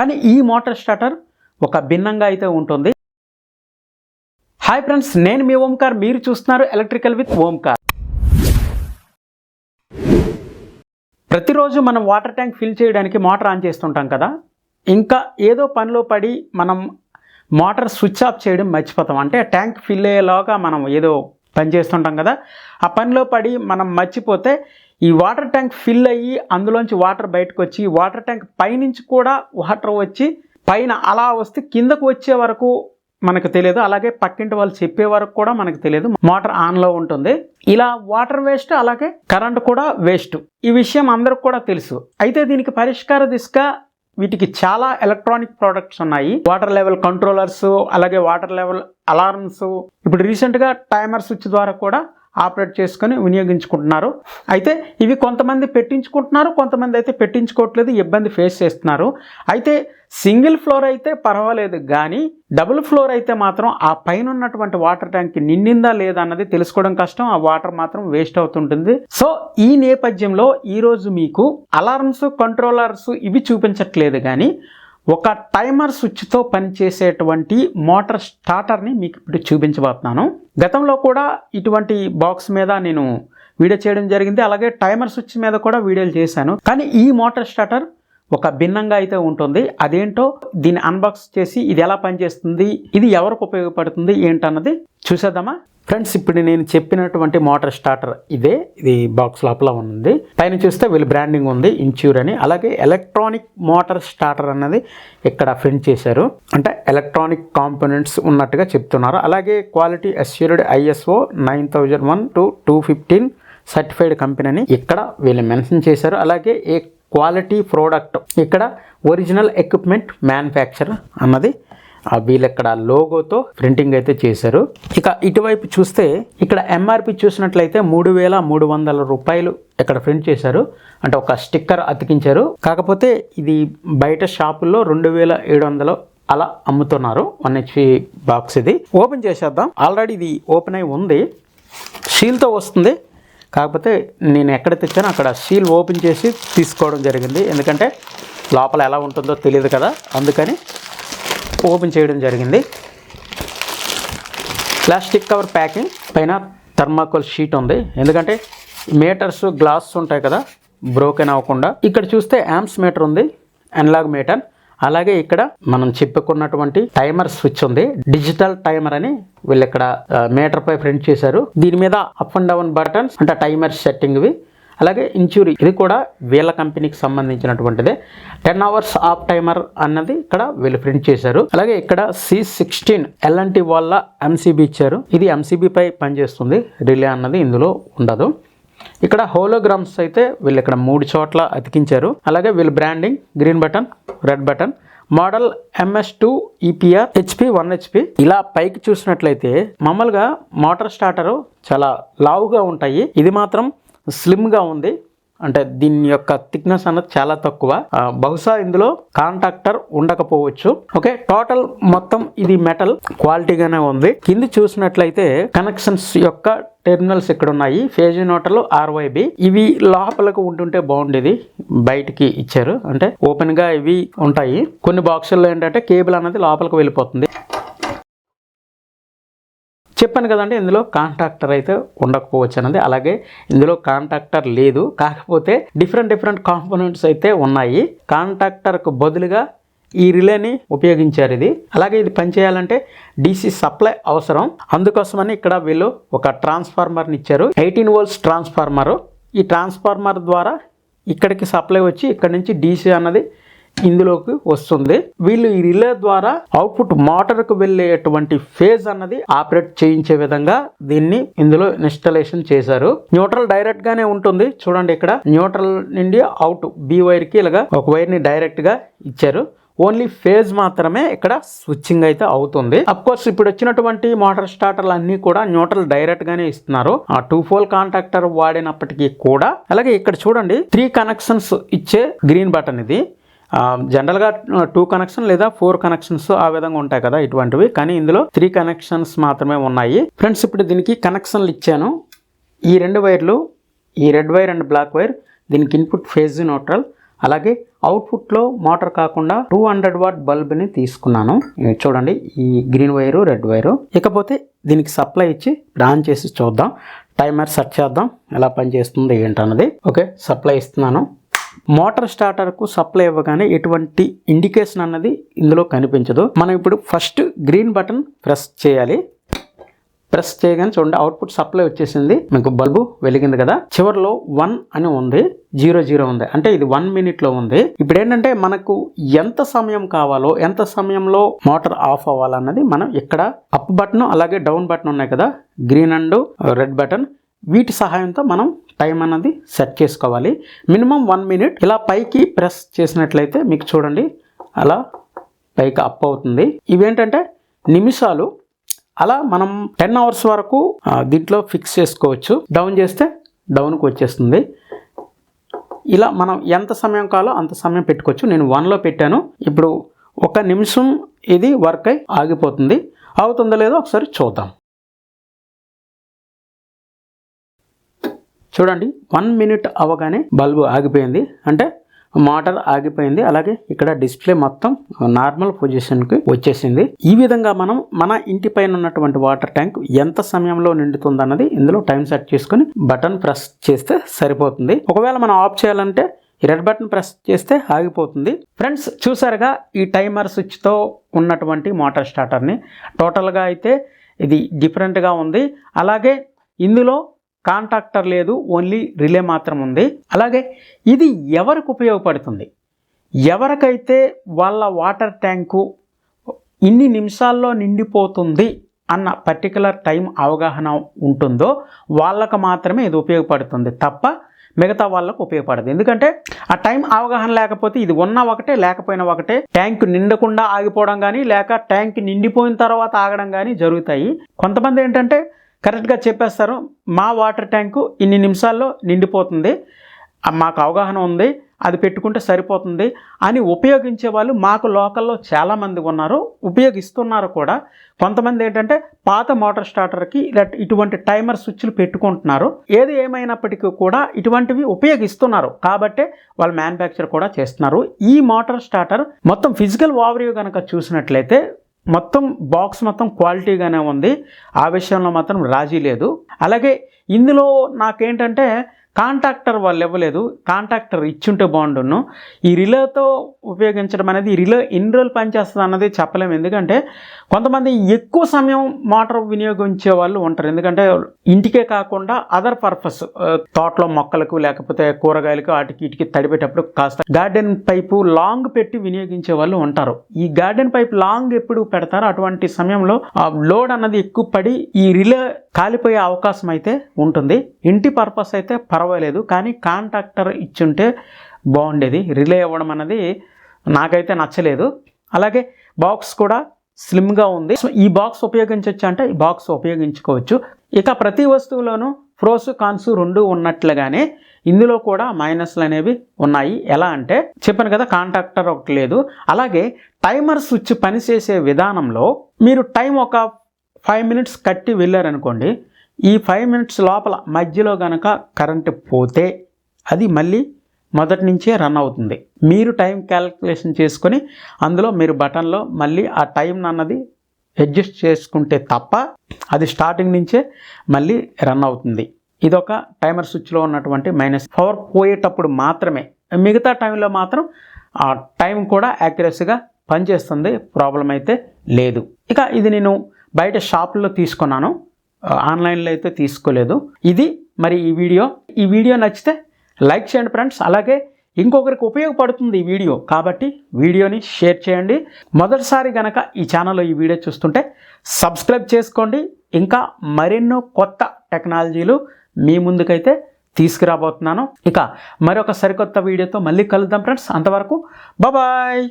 కానీ ఈ motor starter ఒక భిన్నంగా అయితే ఉంటుంది. హాయ్ ఫ్రెండ్స్ నేను మీ ఓంకార్. మీరు చూస్తున్నారు ఎలక్ట్రికల్ విత్ ఓంకార్. ప్రతిరోజు మనం వాటర్ ట్యాంక్ ఫిల్ చేయడానికి మోటార్ ఆన్ చేస్తుంటాం కదా. ఇంకా ఏదో పనిలో పడి మనం మోటార్ స్విచ్ ఆఫ్ చేయడం మర్చిపోతాం. అంటే ట్యాంక్ ఫిల్ అయ్యేలాగా మనం ఏదో పని చేస్తుంటాం కదా. ఆ పనిలో పడి మనం మర్చిపోతే ఈ వాటర్ ట్యాంక్ ఫిల్ అయ్యి అందులోంచి వాటర్ బయటకు వచ్చి వాటర్ ట్యాంక్ పైనుంచి కూడా వాటర్ వచ్చి పైన అలా వస్తే కిందకు వచ్చే వరకు మనకు తెలియదు. అలాగే పక్కింటి వాళ్ళు చెప్పే వరకు కూడా మనకు తెలియదు. మోటార్ ఆన్లో ఉంటుంది. ఇలా వాటర్ వేస్ట్ అలాగే కరెంట్ కూడా వేస్ట్. ఈ విషయం అందరికి కూడా తెలుసు. అయితే దీనికి పరిష్కార దిశగా వీటికి చాలా ఎలక్ట్రానిక్ ప్రోడక్ట్స్ ఉన్నాయి. వాటర్ లెవెల్ కంట్రోలర్స్ అలాగే వాటర్ లెవెల్ అలారమ్స్. ఇప్పుడు రీసెంట్గా టైమర్ స్విచ్ ద్వారా కూడా ఆపరేట్ చేసుకొని వినియోగించుకుంటున్నారు. అయితే ఇవి కొంతమంది పెట్టించుకుంటున్నారు కొంతమంది అయితే పెట్టించుకోవట్లేదు ఇబ్బంది ఫేస్ చేస్తున్నారు. అయితే సింగిల్ ఫ్లోర్ అయితే పర్వాలేదు కానీ డబుల్ ఫ్లోర్ అయితే మాత్రం ఆ పైన ఉన్నటువంటి వాటర్ ట్యాంక్ నిండిందా లేదా అన్నది తెలుసుకోవడం కష్టం ఆ వాటర్ మాత్రం వేస్ట్ అవుతుంటుంది. సో ఈ నేపథ్యంలో ఈరోజు మీకు అలారమ్స్ కంట్రోలర్స్ ఇవి చూపించట్లేదు కానీ ఒక టైమర్ స్విచ్తో పనిచేసేటువంటి మోటార్ స్టార్టర్ని మీకు ఇప్పుడు చూపించబోతున్నాను. గతంలో కూడా ఇటువంటి బాక్స్ మీద నేను వీడియో చేయడం జరిగింది. అలాగే టైమర్ స్విచ్ మీద కూడా వీడియోలు చేశాను. కానీ ఈ మోటార్ స్టార్టర్ ఒక భిన్నంగా అయితే ఉంటుంది. అదేంటో దీన్ని అన్బాక్స్ చేసి ఇది ఎలా పనిచేస్తుంది ఇది ఎవరికి ఉపయోగపడుతుంది ఏంటన్నది చూసేద్దామా? ఫ్రెండ్స్ ఇప్పుడు నేను చెప్పినటువంటి మోటార్ స్టార్టర్ ఇదే. ఇది బాక్స్ లోపల ఉంది పైన చూస్తే వీళ్ళు బ్రాండింగ్ ఉంది ఇన్చ్యూర్ అని. అలాగే ఎలక్ట్రానిక్ మోటార్ స్టార్టర్ అన్నది ఇక్కడ ప్రింట్ చేశారు. అంటే ఎలక్ట్రానిక్ కాంపోనెంట్స్ ఉన్నట్టుగా చెప్తున్నారు. అలాగే quality assured ISO nine thousand one two two fifteen certified company అని ఇక్కడ వీళ్ళు మెన్షన్ చేశారు. అలాగే ఏ క్వాలిటీ ప్రోడక్ట్. ఇక్కడ ఒరిజినల్ ఎక్విప్మెంట్ మ్యానుఫ్యాక్చర్ అన్నది. ఆ వీళ్ళు ఇక్కడ లోగోతో ప్రింటింగ్ అయితే చేశారు. ఇక ఇటువైపు చూస్తే ఇక్కడ ఎంఆర్పి చూసినట్లయితే మూడు వేల మూడు వందల రూపాయలు ఇక్కడ ప్రింట్ చేశారు. అంటే ఒక స్టిక్కర్ అతికించారు. కాకపోతే ఇది బయట షాపుల్లో రెండు వేల ఏడు వందలు అలా అమ్ముతున్నారు. వన్ హెచ్పి బాక్స్ ఇది. ఓపెన్ చేసేద్దాం. ఆల్రెడీ ఇది ఓపెన్ అయి ఉంది. షీల్తో వస్తుంది. కాకపోతే నేను ఎక్కడ తెచ్చానో అక్కడ సీల్ ఓపెన్ చేసి తీసుకోవడం జరిగింది. ఎందుకంటే లోపల ఎలా ఉంటుందో తెలియదు కదా. అందుకని ఓపెన్ చేయడం జరిగింది. ప్లాస్టిక్ కవర్ ప్యాకింగ్ పైన థర్మాకోల్ షీట్ ఉంది. ఎందుకంటే మీటర్స్ గ్లాస్ ఉంటాయి కదా బ్రోకెన్ అవ్వకుండా. ఇక్కడ చూస్తే యామ్స్ మీటర్ ఉంది అనలాగ్ మీటర్. అలాగే ఇక్కడ మనం చెప్పుకున్నటువంటి టైమర్ స్విచ్ ఉంది. డిజిటల్ టైమర్ అని వీళ్ళు ఇక్కడ మీటర్ పై ప్రింట్ చేశారు. దీని మీద అప్ అండ్ డౌన్ బటన్స్ అంటే టైమర్ సెట్టింగ్ అలాగే ఇన్సూరీ ఇది కూడా వీళ్ళ కంపెనీకి సంబంధించినటువంటిదే. టెన్ అవర్స్ ఆఫ్ టైమర్ అన్నది ఇక్కడ వీళ్ళు ప్రింట్ చేశారు. అలాగే ఇక్కడ సి సిక్స్టీన్ ఎల్ఎన్టీ వాళ్ళ ఎంసీబీ ఇచ్చారు. ఇది ఎంసీబీ పై పనిచేస్తుంది. రిలే అన్నది ఇందులో ఉండదు. ఇక్కడ హోలోగ్రామ్స్ అయితే వీళ్ళు ఇక్కడ మూడు చోట్ల అతికించారు. అలాగే వీళ్ళు branding green button red button model MS two EPR HP one HP ఇలా పైకి చూసినట్లయితే మామూలుగా మోటార్ స్టార్టరు చాలా లావుగా ఉంటాయి. ఇది మాత్రం స్లిమ్గా ఉంది. అంటే దీని యొక్క థిక్నెస్ అన్నది చాలా తక్కువ. బహుశా ఇందులో కాంటాక్టర్ ఉండకపోవచ్చు. ఓకే టోటల్ మొత్తం ఇది మెటల్ క్వాలిటీగానే ఉంది. కింది చూసినట్లయితే కనెక్షన్స్ యొక్క టెర్మినల్స్ ఇక్కడ ఉన్నాయి ఫేజ్ నోటలు ఆర్వైబి ఇవి లోపలకు ఉంటుంటే బాగుండేది. బయటికి ఇచ్చారు. అంటే ఓపెన్గా ఇవి ఉంటాయి. కొన్ని బాక్సుల్లో ఏంటంటే కేబుల్ అనేది లోపలికి వెళ్ళిపోతుంది. చెప్పాను కదండి ఇందులో కాంట్రాక్టర్ అయితే ఉండకపోవచ్చు అన్నది. అలాగే ఇందులో కాంట్రాక్టర్ లేదు కాకపోతే డిఫరెంట్ డిఫరెంట్ కాంపోనెంట్స్ అయితే ఉన్నాయి. కాంట్రాక్టర్కు బదులుగా ఈ రిలేని ఉపయోగించారు ఇది. అలాగే ఇది పనిచేయాలంటే డీసీ సప్లై అవసరం. అందుకోసమని ఇక్కడ వీళ్ళు ఒక ట్రాన్స్ఫార్మర్ని ఇచ్చారు. Eighteen volts transformer. ఈ ట్రాన్స్ఫార్మర్ ద్వారా ఇక్కడికి సప్లై వచ్చి ఇక్కడ నుంచి డీసీ అన్నది ఇందులోకి వస్తుంది. వీళ్ళు ఈ రిలే ద్వారా అవుట్పుట్ మోటార్కు వెళ్ళేటువంటి ఫేజ్ అన్నది ఆపరేట్ చేయించే విధంగా దీన్ని ఇందులో ఇన్స్టాలేషన్ చేశారు. న్యూట్రల్ డైరెక్ట్ గానే ఉంటుంది. చూడండి ఇక్కడ. న్యూట్రల్ నుండి అవుట్ బి వైర్కి ఇలాగా ఒక వైర్ని డైరెక్ట్గా ఇచ్చారు. ఓన్లీ ఫేజ్ మాత్రమే ఇక్కడ స్విచ్చింగ్ అయితే అవుతుంది. అఫ్ కోర్స్ ఇప్పుడు వచ్చినటువంటి మోటార్ స్టార్టర్లు అన్ని కూడా న్యూట్రల్ డైరెక్ట్ గానే ఇస్తున్నారు. ఆ టూ ఫోల్ కాంటాక్టర్ వాడినప్పటికీ కూడా. అలాగే ఇక్కడ చూడండి త్రీ కనెక్షన్స్ ఇచ్చే గ్రీన్ బటన్ ఇది. జనరల్గా టూ కనెక్షన్ లేదా ఫోర్ కనెక్షన్స్ ఆ విధంగా ఉంటాయి కదా ఇటువంటివి. కానీ ఇందులో త్రీ కనెక్షన్స్ మాత్రమే ఉన్నాయి. ఫ్రెండ్స్ ఇప్పుడు దీనికి కనెక్షన్లు ఇచ్చాను. ఈ రెండు వైర్లు ఈ red wire and black wire దీనికి ఇన్పుట్ ఫేజ్ న్యూట్రల్ అలాగే అవుట్పుట్లో మోటార్ కాకుండా టూ హండ్రెడ్ వాట్ బల్బ్ని తీసుకున్నాను. చూడండి ఈ గ్రీన్ వైరు రెడ్ వైరు ఇకపోతే దీనికి సప్లై ఇచ్చి ఆన్ చేసి చూద్దాం. టైమర్ సెట్ చేద్దాం. ఎలా పనిచేస్తుంది ఏంటన్నది. ఓకే సప్లై ఇస్తున్నాను. మోటార్ స్టార్టర్కు సప్లై ఇవ్వగానే ఎటువంటి ఇండికేషన్ అన్నది ఇందులో కనిపించదు. మనం ఇప్పుడు ఫస్ట్ గ్రీన్ బటన్ ప్రెస్ చేయాలి. ప్రెస్ చేయగానే చూడండి అవుట్పుట్ సప్లై వచ్చేసింది. మీకు బల్బు వెలిగింది కదా. చివరిలో వన్ అని ఉంది. జీరో జీరో ఉంది. అంటే ఇది వన్ మినిట్లో ఉంది. ఇప్పుడు ఏంటంటే మనకు ఎంత సమయం కావాలో ఎంత సమయంలో మోటార్ ఆఫ్ అవ్వాలన్నది మనం ఇక్కడ అప్ బటన్ అలాగే డౌన్ బటన్ ఉన్నాయి కదా. Green and red button. వీటి సహాయంతో మనం టైం అన్నది సెట్ చేసుకోవాలి. మినిమం వన్ మినిట్ ఇలా పైకి ప్రెస్ చేసినట్లయితే మీకు చూడండి అలా పైకి అప్ అవుతుంది. ఇవేంటంటే నిమిషాలు అలా మనం టెన్ అవర్స్ వరకు దీంట్లో ఫిక్స్ చేసుకోవచ్చు. డౌన్ చేస్తే డౌన్కి వచ్చేస్తుంది. ఇలా మనం ఎంత సమయం కావాలో అంత సమయం పెట్టుకోవచ్చు. నేను వన్లో పెట్టాను. ఇప్పుడు ఒక నిమిషం ఇది వర్క్ అయి ఆగిపోతుంది. అవుతుందో లేదో ఒకసారి చూద్దాం. చూడండి వన్ మినిట్ అవ్వగానే బల్బు ఆగిపోయింది. అంటే మోటార్ ఆగిపోయింది. అలాగే ఇక్కడ డిస్ప్లే మొత్తం నార్మల్ పొజిషన్కి వచ్చేసింది. ఈ విధంగా మనం మన ఇంటి పైన ఉన్నటువంటి వాటర్ ట్యాంక్ ఎంత సమయంలో నిండుతుంది అన్నది ఇందులో టైం సెట్ చేసుకొని బటన్ ప్రెస్ చేస్తే సరిపోతుంది. ఒకవేళ మనం ఆఫ్ చేయాలంటే రెడ్ బటన్ ప్రెస్ చేస్తే ఆగిపోతుంది. ఫ్రెండ్స్ చూసారుగా ఈ టైమర్ స్విచ్తో ఉన్నటువంటి మోటార్ స్టార్టర్ని. టోటల్గా అయితే ఇది డిఫరెంట్గా ఉంది. అలాగే ఇందులో కాంట్రాక్టర్ లేదు ఓన్లీ రిలే మాత్రం ఉంది. అలాగే ఇది ఎవరికి ఉపయోగపడుతుంది? ఎవరికైతే వాళ్ళ వాటర్ ట్యాంకు ఇన్ని నిమిషాల్లో నిండిపోతుంది అన్న పర్టికులర్ టైం అవగాహన ఉంటుందో వాళ్ళకు మాత్రమే ఇది ఉపయోగపడుతుంది తప్ప మిగతా వాళ్ళకు ఉపయోగపడదు. ఎందుకంటే ఆ టైం అవగాహన లేకపోతే ఇది ఉన్న ఒకటే లేకపోయినా ఒకటే. ట్యాంక్ నిండకుండా ఆగిపోవడం కానీ లేక ట్యాంక్ నిండిపోయిన తర్వాత ఆగడం కానీ జరుగుతాయి. కొంతమంది ఏంటంటే కరెక్ట్గా చెప్పేస్తారు మా వాటర్ ట్యాంకు ఇన్ని నిమిషాల్లో నిండిపోతుంది మాకు అవగాహన ఉంది అది పెట్టుకుంటే సరిపోతుంది అని ఉపయోగించే వాళ్ళు మాకు లోకల్లో చాలామంది ఉన్నారు ఉపయోగిస్తున్నారు కూడా. కొంతమంది ఏంటంటే పాత మోటార్ స్టార్టర్కి ఇలా ఇటువంటి టైమర్ స్విచ్లు పెట్టుకుంటున్నారు ఏది ఏమైనప్పటికీ కూడా ఇటువంటివి ఉపయోగిస్తున్నారు. కాబట్టే వాళ్ళు మ్యానుఫ్యాక్చర్ కూడా చేస్తున్నారు. ఈ మోటార్ స్టార్టర్ మొత్తం ఫిజికల్ ఓవర్వ్యూ కనుక చూసినట్లయితే మొత్తం బాక్స్ మొత్తం క్వాలిటీగానే ఉంది. ఆ విషయంలో మాత్రం రాజీ లేదు. అలాగే ఇందులో నాకేంటంటే కాంట్రాక్టర్ వాళ్ళు ఇవ్వలేదు. కాంట్రాక్టర్ ఇచ్చుంటే బాగుండును. ఈ రిలేతో ఉపయోగించడం అనేది ఈ రిలే ఎన్ని రోజులు పనిచేస్తుంది అన్నది చెప్పలేము. ఎందుకంటే కొంతమంది ఎక్కువ సమయం మోటార్ వినియోగించే వాళ్ళు ఉంటారు. ఎందుకంటే ఇంటికే కాకుండా అదర్ పర్పస్ తోటలో మొక్కలకు లేకపోతే కూరగాయలకు వాటికి ఇటుకి తడిపేటప్పుడు కాస్త గార్డెన్ పైపు లాంగ్ పెట్టి వినియోగించే వాళ్ళు ఉంటారు. ఈ గార్డెన్ పైప్ లాంగ్ ఎప్పుడు పెడతారో అటువంటి సమయంలో ఆ లోడ్ అన్నది ఎక్కువ పడి ఈ రిలే కాలిపోయే అవకాశం అయితే ఉంటుంది. ఇంటి పర్పస్ అయితే పర్వాలేదు. కానీ కాంట్రాక్టర్ ఇచ్చుంటే బాగుండేది. రిలే అవ్వడం అనేది నాకైతే నచ్చలేదు. అలాగే బాక్స్ కూడా స్లిమ్గా ఉంది. సో ఈ బాక్స్ ఉపయోగించవచ్చు అంటే ఈ బాక్స్ ఉపయోగించుకోవచ్చు. ఇక ప్రతి వస్తువులోనూ ప్రోస్ కాన్స్ రెండు ఉన్నట్లుగానే ఇందులో కూడా మైనస్లు అనేవి ఉన్నాయి. ఎలా అంటే చెప్పాను కదా కాంట్రాక్టర్ ఒకటి లేదు. అలాగే టైమర్ స్విచ్ పనిచేసే విధానంలో మీరు టైం ఒక ఫైవ్ మినిట్స్ కట్టి వెళ్ళారనుకోండి ఈ ఫైవ్ మినిట్స్ లోపల మధ్యలో కనుక కరెంటు పోతే అది మళ్ళీ మొదటి నుంచే రన్ అవుతుంది. మీరు టైం క్యాలిక్యులేషన్ చేసుకొని అందులో మీరు బటన్లో మళ్ళీ ఆ టైం అన్నది అడ్జస్ట్ చేసుకుంటే తప్ప అది స్టార్టింగ్ నుంచే మళ్ళీ రన్ అవుతుంది. ఇదొక టైమర్ స్విచ్లో ఉన్నటువంటి మైనస్ పవర్ పోయేటప్పుడు మాత్రమే మిగతా టైంలో మాత్రం ఆ టైం కూడా యాక్యురసీగా పనిచేస్తుంది ప్రాబ్లం అయితే లేదు. ఇక ఇది నేను బయట షాపుల్లో తీసుకున్నాను. ఆన్లైన్లో అయితే తీసుకోలేదు. ఇది మరి ఈ వీడియో. ఈ వీడియో నచ్చితే లైక్ చేయండి ఫ్రెండ్స్. అలాగే ఇంకొకరికి ఉపయోగపడుతుంది ఈ వీడియో. కాబట్టి వీడియోని షేర్ చేయండి. మొదటిసారి గనక ఈ ఛానల్లో ఈ వీడియో చూస్తుంటే సబ్స్క్రైబ్ చేసుకోండి. ఇంకా మరెన్నో కొత్త టెక్నాలజీలు మీ ముందుకైతే తీసుకురాబోతున్నాను. ఇక మరొక సరికొత్త వీడియోతో మళ్ళీ కలుద్దాం ఫ్రెండ్స్. అంతవరకు బాయ్